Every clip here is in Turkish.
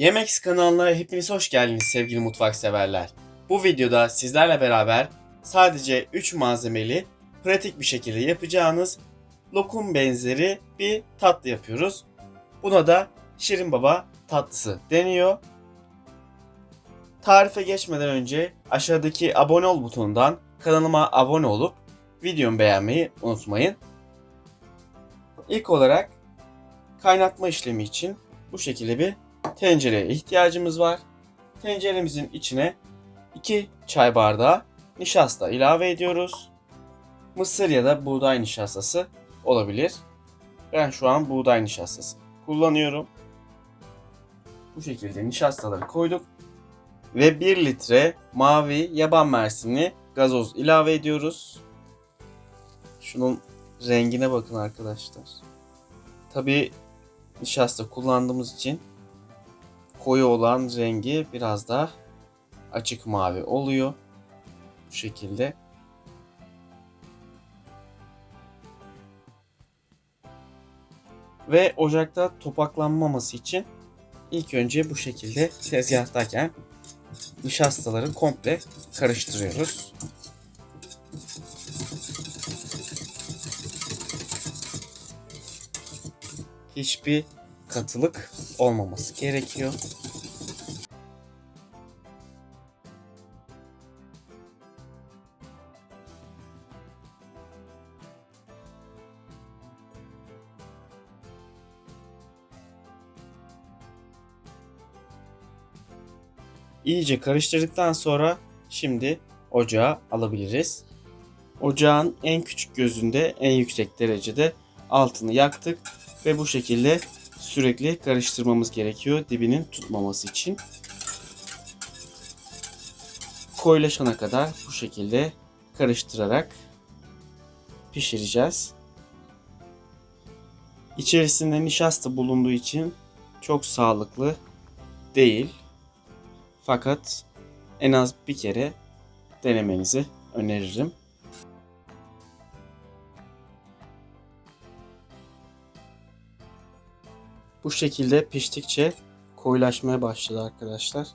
Yemex kanalına hepiniz hoş geldiniz sevgili mutfak severler. Bu videoda sizlerle beraber sadece 3 malzemeli pratik bir şekilde yapacağınız lokum benzeri bir tatlı yapıyoruz. Buna da Şirin Baba tatlısı deniyor. Tarife geçmeden önce aşağıdaki abone ol butonundan kanalıma abone olup videomu beğenmeyi unutmayın. İlk olarak kaynatma işlemi için bu şekilde bir tencereye ihtiyacımız var. Tenceremizin içine 2 çay bardağı nişasta ilave ediyoruz. Mısır ya da buğday nişastası olabilir. Ben şu an buğday nişastası kullanıyorum. Bu şekilde nişastaları koyduk. Ve 1 litre mavi yaban mersini gazoz ilave ediyoruz. Şunun rengine bakın arkadaşlar. Tabi nişasta kullandığımız için koyu olan rengi biraz daha açık mavi oluyor. Bu şekilde. Ve ocakta topaklanmaması için ilk önce bu şekilde tezgahtayken nişastaları komple karıştırıyoruz. Hiçbir katılık olmaması gerekiyor. İyice karıştırdıktan sonra şimdi ocağa alabiliriz. Ocağın en küçük gözünde en yüksek derecede altını yaktık ve bu şekilde sürekli karıştırmamız gerekiyor dibinin tutmaması için. Koyulaşana kadar bu şekilde karıştırarak pişireceğiz. İçerisinde nişasta bulunduğu için çok sağlıklı değil. Fakat en az bir kere denemenizi öneririm. Bu şekilde piştikçe koyulaşmaya başladı arkadaşlar.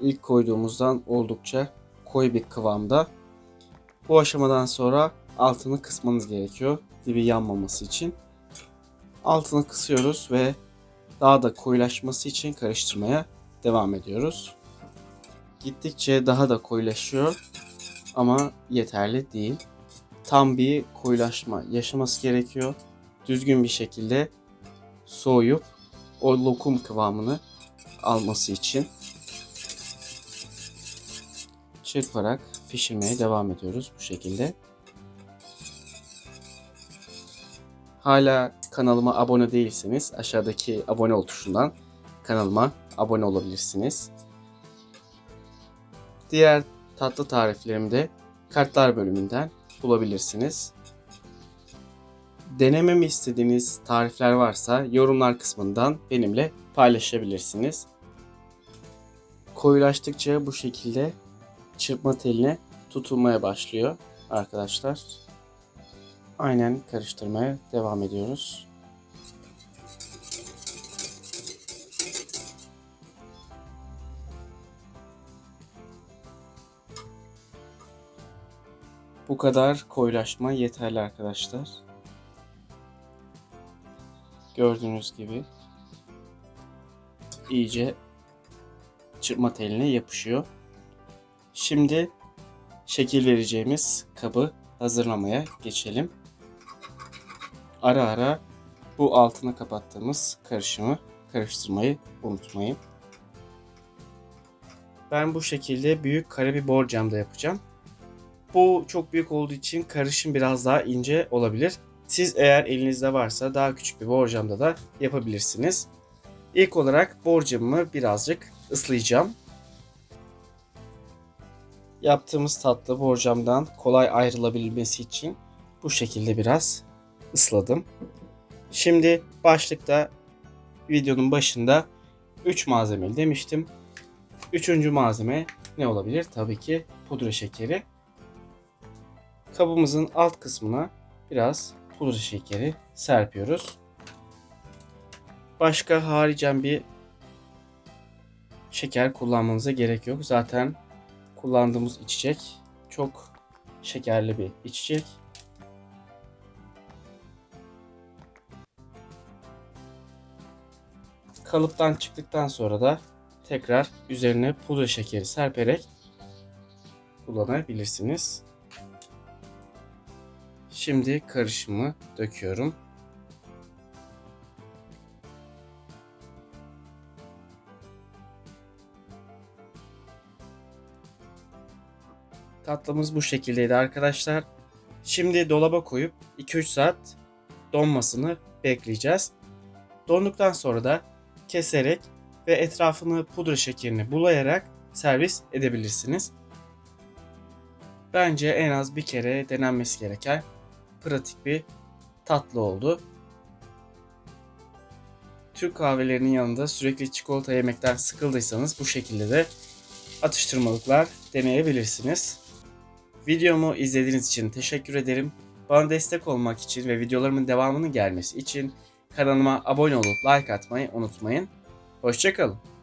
İlk koyduğumuzdan oldukça koyu bir kıvamda. Bu aşamadan sonra altını kısmanız gerekiyor. Dibi yanmaması için. Altını kısıyoruz ve daha da koyulaşması için karıştırmaya devam ediyoruz. Gittikçe daha da koyulaşıyor ama yeterli değil. Tam bir koyulaşma yaşaması gerekiyor. Düzgün bir şekilde soğuyup o lokum kıvamını alması için çırparak pişirmeye devam ediyoruz bu şekilde. Hala kanalıma abone değilseniz aşağıdaki abone ol tuşundan kanalıma abone olabilirsiniz. Diğer tatlı tariflerimi de kartlar bölümünden bulabilirsiniz. Denememi istediğiniz tarifler varsa yorumlar kısmından benimle paylaşabilirsiniz. Koyulaştıkça bu şekilde çırpma teline tutulmaya başlıyor arkadaşlar. Aynen karıştırmaya devam ediyoruz. Bu kadar koyulaşma yeterli arkadaşlar. Gördüğünüz gibi iyice çırpma teline yapışıyor. Şimdi şekil vereceğimiz kabı hazırlamaya geçelim. Ara ara bu altını kapattığımız karışımı karıştırmayı unutmayın. Ben bu şekilde büyük kare bir borcamda yapacağım. Bu çok büyük olduğu için karışım biraz daha ince olabilir. Siz eğer elinizde varsa daha küçük bir borcamda da yapabilirsiniz. İlk olarak borcamımı birazcık ıslayacağım. Yaptığımız tatlı borcamdan kolay ayrılabilmesi için bu şekilde biraz ısladım. Şimdi başlıkta videonun başında 3 malzemeli demiştim. Üçüncü malzeme ne olabilir? Tabii ki pudra şekeri. Kabımızın alt kısmına biraz pudra şekeri serpiyoruz. Başka haricen bir şeker kullanmanıza gerek yok. Zaten kullandığımız içecek çok şekerli bir içecek. Kalıptan çıktıktan sonra da tekrar üzerine pudra şekeri serperek kullanabilirsiniz. Şimdi karışımı döküyorum. Tatlımız bu şekildeydi arkadaşlar. Şimdi dolaba koyup 2-3 saat donmasını bekleyeceğiz. Donduktan sonra da keserek ve etrafını pudra şekerini bulayarak servis edebilirsiniz. Bence en az bir kere denenmesi gereken pratik bir tatlı oldu. Türk kahvelerinin yanında sürekli çikolata yemekten sıkıldıysanız bu şekilde de atıştırmalıklar deneyebilirsiniz. Videomu izlediğiniz için teşekkür ederim. Bana destek olmak için ve videolarımın devamının gelmesi için kanalıma abone olup like atmayı unutmayın. Hoşçakalın.